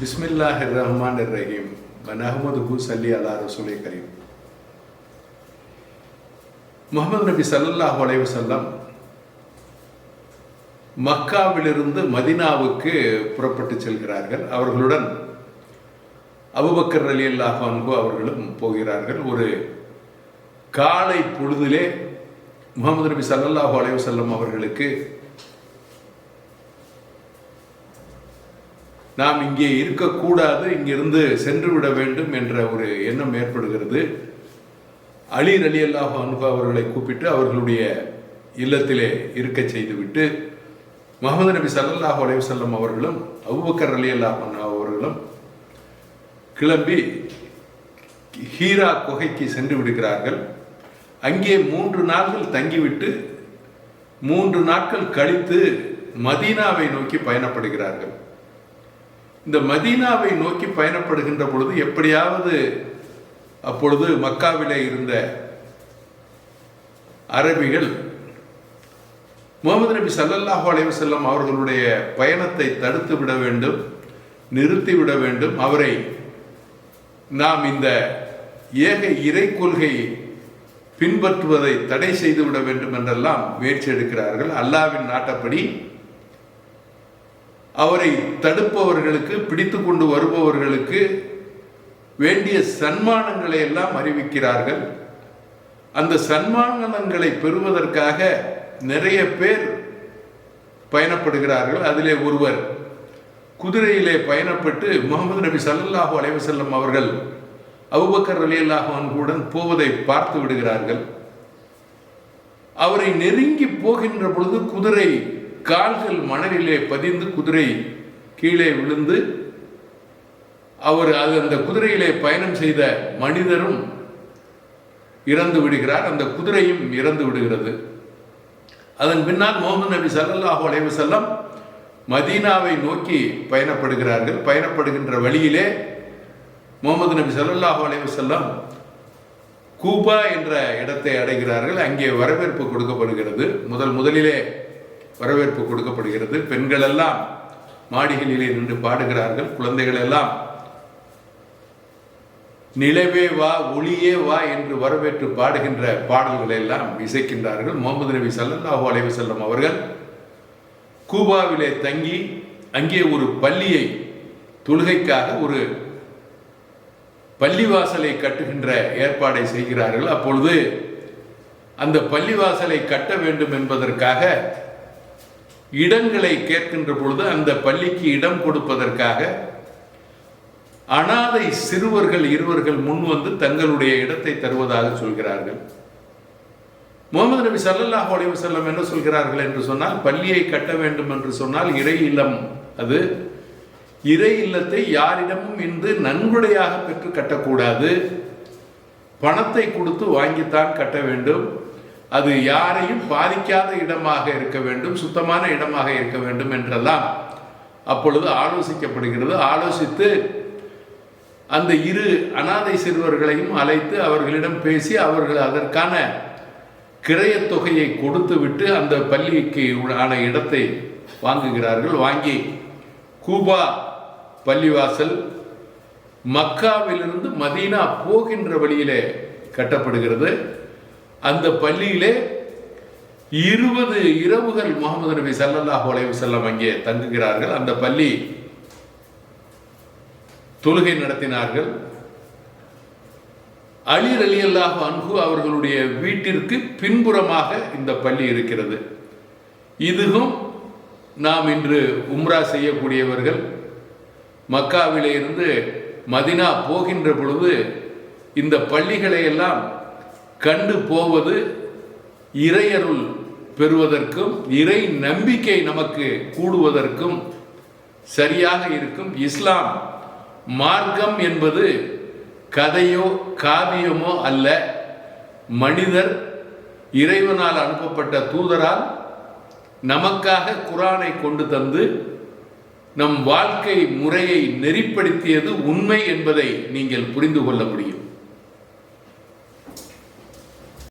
பிஸ்மில்லாஹ் ரஹ்மான் ரஹீம் நஹமது ஹூ சல்லி அலா ரசூலே கரீம் முகமது நபி சல்லாஹ் அலைஹி மக்காவிலிருந்து மதினாவுக்கு புறப்பட்டு செல்கிறார்கள். அவர்களுடன் அபுபக்கர் அலி அல்லாஹ் அவர்களும் போகிறார்கள். ஒரு காலை பொழுதிலே முகமது நபி ஸல்லல்லாஹு அலைஹி செல்லம் அவர்களுக்கு நாம் இங்கே இருக்கக்கூடாது இங்கிருந்து சென்று விட வேண்டும் என்ற ஒரு எண்ணம் ஏற்படுகிறது. அலி அலி அல்லாஹ் அன்பு அவர்களை கூப்பிட்டு அவர்களுடைய இல்லத்திலே இருக்க செய்துவிட்டு முகமது நபி சல்லாஹ் அலைவசல்லம் அவர்களும் அபூபக்கர் அலி அல்லாஹ் அவர்களும் கிளம்பி ஹீரா குகைக்கு சென்று விடுகிறார்கள். அங்கே மூன்று நாட்கள் தங்கிவிட்டு மூன்று நாட்கள் கழித்து மதீனாவை நோக்கி பயணப்படுகிறார்கள். இந்த மதீனாவை நோக்கி பயணப்படுகின்ற பொழுது எப்படியாவது அப்பொழுது மக்காவிலே இருந்த அரபிகள் முகமது நபி சல்லல்லாஹு அலைஹி அவர்களுடைய பயணத்தை தடுத்து விட வேண்டும் நிறுத்தி விட வேண்டும். அவரை நாம் இந்த ஏக இறை கொள்கை பின்பற்றுவதை தடை செய்து விட வேண்டும் என்றெல்லாம் முயற்சி எடுக்கிறார்கள். அல்லாவின் நாட்டப்படி அவரை தடுப்பவர்களுக்கு பிடித்து கொண்டு வருபவர்களுக்கு வேண்டிய சன்மானங்களை எல்லாம் அறிவிக்கிறார்கள். அந்த சன்மானங்களை பெறுவதற்காக நிறைய பேர் பயணப்படுகிறார்கள். அதிலே ஒருவர் குதிரையிலே பயணப்பட்டு முகமது நபி ஸல்லல்லாஹு அலைவசல்லம் அவர்கள் அவுபக்கர் ரலியல்லாஹு அன்ஹுடன் போவதை பார்த்து விடுகிறார்கள். அவரை நெருங்கி போகின்ற பொழுது குதிரை கால்கள் மணலிலே பதிந்து குதிரை கீழே விழுந்து அவர் அது அந்த குதிரையிலே பயணம் செய்த மனிதரும் இறந்து விடுகிறார். அந்த குதிரையும் இறந்து விடுகிறது. அதன் பின்னால் முகமது நபி சல்லாஹு அலைவு செல்லம் மதீனாவை நோக்கி பயணப்படுகிறார்கள். பயணப்படுகின்ற வழியிலே முகமது நபி சல்லாஹு அலைவு செல்லம் கூபா என்ற இடத்தை அடைகிறார்கள். அங்கே வரவேற்பு கொடுக்கப்படுகிறது. முதல் முதலிலே வரவேற்பு கொடுக்கப்படுகிறது. பெண்கள் எல்லாம் மாடிகளிலே நின்று பாடுகிறார்கள். குழந்தைகள் எல்லாம் நிலவே வா ஒளியே வா என்று வரவேற்று பாடுகின்ற பாடல்களை எல்லாம் இசைக்கின்றார்கள். முகமது நபி ஸல்லல்லாஹு அலைவு செல்லம் அவர்கள் கூபாவிலே தங்கி அங்கே ஒரு பள்ளியை தொழுகைக்காக ஒரு பள்ளிவாசலை கட்டுகின்ற ஏற்பாடை செய்கிறார்கள். அப்பொழுது அந்த பள்ளிவாசலை கட்ட வேண்டும் என்பதற்காக இடங்களை கேட்கின்ற பொழுது அந்த பள்ளிக்கு இடம் கொடுப்பதற்காக அனாதை சிறுவர்கள் இருவர்கள் முன் வந்து தங்களுடைய இடத்தை தருவதாக சொல்கிறார்கள். முகமது நபி சல்லாஹ் அலிவசல்லம் என்ன சொல்கிறார்கள் என்று சொன்னால் பள்ளியை கட்ட வேண்டும் என்று சொன்னால் இறை இல்லம். அது இறை இல்லத்தை யாரிடமும் இன்று நன்கொடையாக பெற்று கட்டக்கூடாது. பணத்தை கொடுத்து வாங்கித்தான் கட்ட வேண்டும். அது யாரையும் பாதிக்காத இடமாக இருக்க வேண்டும் சுத்தமான இடமாக இருக்க வேண்டும் என்றெல்லாம் அப்பொழுது ஆலோசிக்கப்படுகிறது. ஆலோசித்து அந்த இரு அனாதை சிறுவர்களையும் அழைத்து அவர்களிடம் பேசி அவர்கள் அதற்கான கிரயத் தொகையை கொடுத்து விட்டு அந்த பள்ளிக்கு ஆன இடத்தை வாங்குகிறார்கள். வாங்கி கூபா பள்ளிவாசல் மக்காவிலிருந்து மதீனா போகின்ற வழியிலே கட்டப்படுகிறது. அந்த பள்ளியிலே இருபது இரவுகள் முகமது நபி சல்லல்லாஹ் அலைஹி செல்லம் அங்கே தங்குகிறார்கள். அந்த பள்ளி தொழுகை நடத்தினார்கள். அலி அலி அல்லாஹ் அவர்களுடைய வீட்டிற்கு பின்புறமாக இந்த பள்ளி இருக்கிறது. இதுவும் நாம் இன்று உம்ரா செய்யக்கூடியவர்கள் மக்காவிலே இருந்து மதினா போகின்ற பொழுது இந்த பள்ளிகளை எல்லாம் கண்டு போவது இறையருள் பெறுவதற்கும் இறை நம்பிக்கை நமக்கு கூடுவதற்கும் சரியாக இருக்கும். இஸ்லாம் மார்க்கம் என்பது கதையோ காவியமோ அல்ல. மனிதர் இறைவனால் அனுப்பப்பட்ட தூதரால் நமக்காக குரானை கொண்டு தந்து நம் வாழ்க்கை முறையை நெறிப்படுத்தியது உண்மை என்பதை நீங்கள் புரிந்து கொள்ள முடியும்.